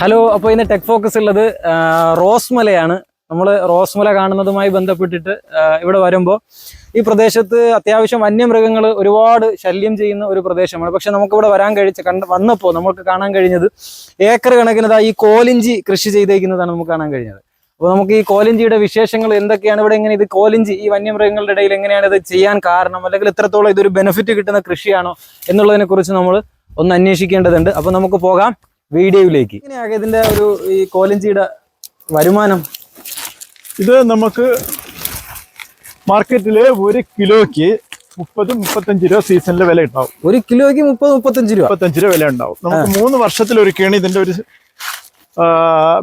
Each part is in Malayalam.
ഹലോ അപ്പോൾ ഇന്ന് ടെക് ഫോക്കസ് ഉള്ളത് റോസ്മലയാണ്. നമ്മൾ റോസ്മല കാണുന്നതുമായി ബന്ധപ്പെട്ടിട്ട് ഇവിടെ വരുമ്പോൾ ഈ പ്രദേശത്ത് അത്യാവശ്യം വന്യമൃഗങ്ങൾ ഒരുപാട് ശല്യം ചെയ്യുന്ന ഒരു പ്രദേശമാണ്. പക്ഷെ നമുക്കിവിടെ വരാൻ കഴിച്ച കണ്ട് വന്നപ്പോൾ നമുക്ക് കാണാൻ കഴിഞ്ഞത് ഏക്കർ കണക്കിന് ഈ കോലിഞ്ചി കൃഷി ചെയ്തേക്കുന്നതാണ് നമുക്ക് കാണാൻ കഴിഞ്ഞത്. അപ്പോൾ നമുക്ക് ഈ കോലിഞ്ചിയുടെ വിശേഷങ്ങൾ എന്തൊക്കെയാണ് ഇവിടെ എങ്ങനെ ഇത് കോലിഞ്ചി ഈ വന്യമൃഗങ്ങളുടെ ഇടയിൽ എങ്ങനെയാണ് ഇത് ചെയ്യാൻ കാരണം അല്ലെങ്കിൽ ഇത്രത്തോളം ഇതൊരു ബെനിഫിറ്റ് കിട്ടുന്ന കൃഷിയാണോ എന്നുള്ളതിനെ കുറിച്ച് നമ്മൾ ഒന്ന് അന്വേഷിക്കേണ്ടതുണ്ട്. അപ്പോൾ നമുക്ക് പോകാം. വീഡിയോയിലേക്ക്. ഇങ്ങനെയാകെ ഇതിന്റെ ഒരു ഈ കോലഞ്ചിയുടെ വരുമാനം. ഇത് നമുക്ക് മാർക്കറ്റിൽ ഒരു കിലോയ്ക്ക് മുപ്പത് മുപ്പത്തഞ്ച് രൂപ സീസണിലെ വില ഉണ്ടാവും. ഒരു കിലോയ്ക്ക് മുപ്പത് മുപ്പത്തഞ്ച് രൂപ. മുപ്പത്തഞ്ച് രൂപ വില ഉണ്ടാവും. നമുക്ക് മൂന്ന് വർഷത്തിലൊരിക്കലാണ് ഇതിന്റെ ഒരു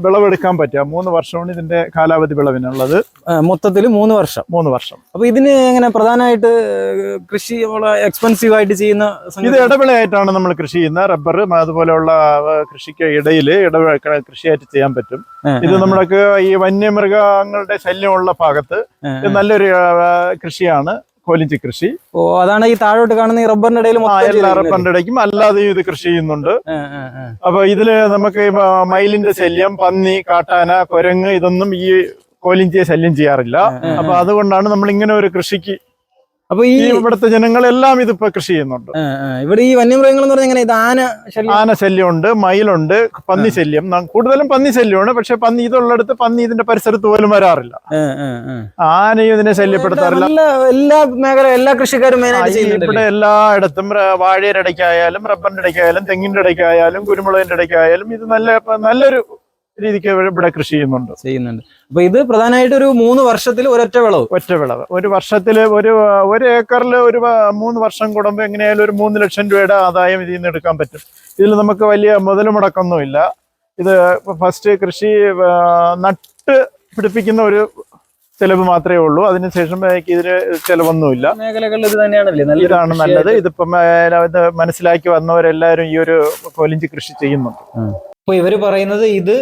വിളവെടുക്കാൻ പറ്റുക. മൂന്ന് വർഷമാണ് ഇതിന്റെ കാലാവധി വിളവിനുള്ളത്. മൊത്തത്തിൽ മൂന്ന് വർഷം. മൂന്ന് വർഷം. അപ്പൊ ഇതിന് എങ്ങനെ പ്രധാനമായിട്ട് കൃഷി എക്സ്പെൻസീവ് ആയിട്ട് ചെയ്യുന്ന ഇത് ഇടവിളയായിട്ടാണ് നമ്മൾ കൃഷി ചെയ്യുന്നത്. റബ്ബർ അതുപോലെയുള്ള കൃഷിക്ക് ഇടയിൽ ഇടവിള കൃഷിയായിട്ട് ചെയ്യാൻ പറ്റും. ഇത് നമ്മൾക്ക് ഈ വന്യമൃഗങ്ങളുടെ ശല്യമുള്ള ഭാഗത്ത് നല്ലൊരു കൃഷിയാണ്. കോലിഞ്ചി കൃഷി ഓ അതാണ് ഈ താഴോട്ട് കാണുന്ന ഈ റബ്ബറിന്റെ ഇടയിൽ എല്ലാ. റബ്ബറിന്റെ ഇടയ്ക്കും അല്ലാതെയും ഇത് കൃഷി ചെയ്യുന്നുണ്ട്. അപ്പൊ ഇതിൽ നമുക്ക് മയിലിന്റെ ശല്യം പന്നി കാട്ടാന കുരങ്ങ് ഇതൊന്നും ഈ കോലിഞ്ചിയെ ശല്യം ചെയ്യാറില്ല അപ്പൊ അതുകൊണ്ടാണ് നമ്മൾ ഇങ്ങനെ ഒരു കൃഷിക്ക് അപ്പൊ ഈ ഇവിടുത്തെ ജനങ്ങളെല്ലാം ഇതിപ്പോ കൃഷി ചെയ്യുന്നുണ്ട്. ഇവിടെ ഈ വന്യമൃഗങ്ങൾ എന്ന് പറഞ്ഞാൽ ഇത് ആന ശല്യം? ആന ശല്യമുണ്ട് മയിലുണ്ട് പന്നി ശല്യം. കൂടുതലും പന്നി ശല്യമാണ് പക്ഷെ പന്നി ഇതുള്ളിടത്ത് പന്നി ഇതിന്റെ പരിസരത്ത് പോലും വരാറില്ല. ആനയും ഇതിനെ ശല്യപ്പെടുത്താറില്ല. എല്ലാ മേഖല എല്ലാ കൃഷിക്കാരും ഇവിടെ എല്ലായിടത്തും വാഴയുടെ ഇടയ്ക്കായാലും റബ്ബറിന്റെ ഇടയ്ക്കായാലും തെങ്ങിന്റെ ഇടയ്ക്കായാലും കുരുമുളകിന്റെ ഇടയ്ക്കായാലും ഇത് നല്ല നല്ലൊരു രീതിക്ക് ഇവിടെ- കൃഷി ചെയ്യുന്നുണ്ട്. ചെയ്യുന്നുണ്ട്. അപ്പൊ ഇത് പ്രധാനമായിട്ട് ഒരു മൂന്ന് വർഷത്തിൽ ഒരൊറ്റ വിളവ്? ഒറ്റ വിളവ്. ഒരു വർഷത്തിൽ ഒരു ഒരു ഏക്കറിൽ ഒരു മൂന്ന് വർഷം കൂടുമ്പോൾ എങ്ങനെയായാലും ഒരു മൂന്ന് ലക്ഷം രൂപയുടെ ആദായം ഇതിൽ നിന്ന് എടുക്കാൻ പറ്റും. ഇതിൽ നമുക്ക് വലിയ മുതൽ മുടക്കൊന്നുമില്ല ഇത് ഫസ്റ്റ് കൃഷി നട്ട് പിടിപ്പിക്കുന്ന ഒരു ചെലവ് മാത്രമേ ഉള്ളൂ. അതിനുശേഷം ഇതിന് ചെലവൊന്നുമില്ല. മേഖലകളിൽ ഇത് തന്നെയാണല്ലേ? ഇതാണ് നല്ലത്. ഇതിപ്പം ഇത് മനസ്സിലാക്കി വന്നവരെല്ലാവരും ഈ ഒരു കോലിഞ്ചി കൃഷി ചെയ്യുന്നുണ്ട്. അപ്പൊ ഇവർ പറയുന്നത് ഇത്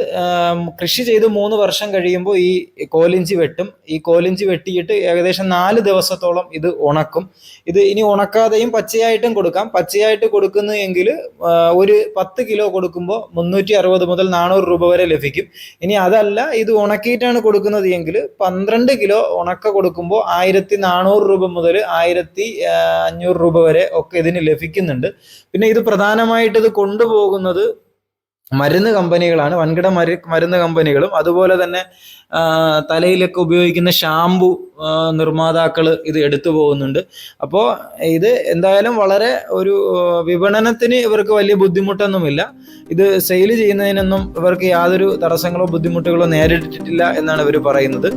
കൃഷി ചെയ്ത് മൂന്ന് വർഷം കഴിയുമ്പോൾ ഈ കോലിഞ്ചി വെട്ടും. ഈ കോലിഞ്ചി വെട്ടിയിട്ട് ഏകദേശം നാല് ദിവസത്തോളം ഇത് ഉണക്കും. ഇത് ഇനി ഉണക്കാതെയും പച്ചയായിട്ടും കൊടുക്കാം. പച്ചയായിട്ട് കൊടുക്കുന്നു എങ്കിൽ ഒരു പത്ത് കിലോ കൊടുക്കുമ്പോൾ മുന്നൂറ്റി അറുപത് മുതൽ നാനൂറ് രൂപ വരെ ലഭിക്കും. ഇനി അതല്ല ഇത് ഉണക്കിയിട്ടാണ് കൊടുക്കുന്നത് എങ്കിൽ പന്ത്രണ്ട് കിലോ ഉണക്ക കൊടുക്കുമ്പോൾ ആയിരത്തി നാനൂറ് രൂപ മുതൽ ആയിരത്തി അഞ്ഞൂറ് രൂപ വരെ ഒക്കെ ഇതിന് ലഭിക്കുന്നുണ്ട്. പിന്നെ ഇത് പ്രധാനമായിട്ട് ഇത് കൊണ്ടുപോകുന്നത് മരുന്ന് കമ്പനികളാണ്. വൻകിട മരു മരുന്ന് കമ്പനികളും അതുപോലെ തന്നെ തലയിലൊക്കെ ഉപയോഗിക്കുന്ന ഷാംപു നിർമ്മാതാക്കൾ ഇത് എടുത്തു പോകുന്നുണ്ട്. അപ്പോൾ ഇത് എന്തായാലും വളരെ ഒരു വിപണനത്തിന് ഇവർക്ക് വലിയ ബുദ്ധിമുട്ടൊന്നുമില്ല. ഇത് സെയിൽ ചെയ്യുന്നതിനൊന്നും ഇവർക്ക് യാതൊരു തടസ്സങ്ങളോ ബുദ്ധിമുട്ടുകളോ നേരിട്ടിട്ടില്ല എന്നാണ് ഇവർ പറയുന്നത്.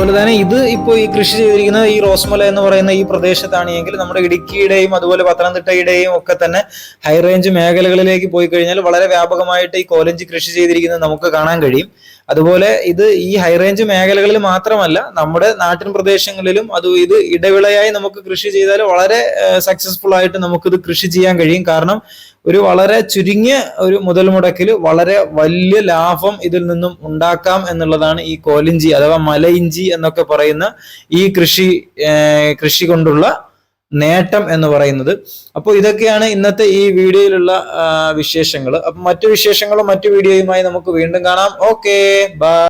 അതുപോലെ തന്നെ ഇത് ഇപ്പോൾ ഈ കൃഷി ചെയ്തിരിക്കുന്നത് ഈ റോസ്മല എന്ന് പറയുന്ന ഈ പ്രദേശത്താണ് എങ്കിൽ നമ്മുടെ ഇടുക്കിയുടെയും അതുപോലെ പത്തനംതിട്ടയുടെയും ഒക്കെ തന്നെ ഹൈ റേഞ്ച് മേഖലകളിലേക്ക് പോയി കഴിഞ്ഞാൽ വളരെ വ്യാപകമായിട്ട് ഈ കോലഞ്ചി കൃഷി ചെയ്തിരിക്കുന്നത് നമുക്ക് കാണാൻ കഴിയും. അതുപോലെ ഇത് ഈ ഹൈ റേഞ്ച് മേഖലകളിൽ മാത്രമല്ല നമ്മുടെ നാട്ടിൻ പ്രദേശങ്ങളിലും അത് ഇത് ഇടവിളയായി നമുക്ക് കൃഷി ചെയ്താൽ വളരെ സക്സസ്ഫുൾ ആയിട്ട് നമുക്കിത് കൃഷി ചെയ്യാൻ കഴിയും. കാരണം ഒരു വളരെ ചുരുങ്ങിയ ഒരു മുതൽ മുടക്കിൽ വളരെ വലിയ ലാഭം ഇതിൽ നിന്നും ഉണ്ടാക്കാം എന്നുള്ളതാണ് ഈ കോലിഞ്ചി അഥവാ മലയിഞ്ചി എന്നൊക്കെ പറയുന്ന ഈ കൃഷി കൃഷി കൊണ്ടുള്ള നേട്ടം എന്ന് പറയുന്നത്. അപ്പോൾ ഇതൊക്കെയാണ് ഇന്നത്തെ ഈ വീഡിയോയിലുള്ള വിശേഷങ്ങൾ. അപ്പൊ മറ്റു വിശേഷങ്ങളും മറ്റു വീഡിയോയുമായി നമുക്ക് വീണ്ടും കാണാം. Okay bye.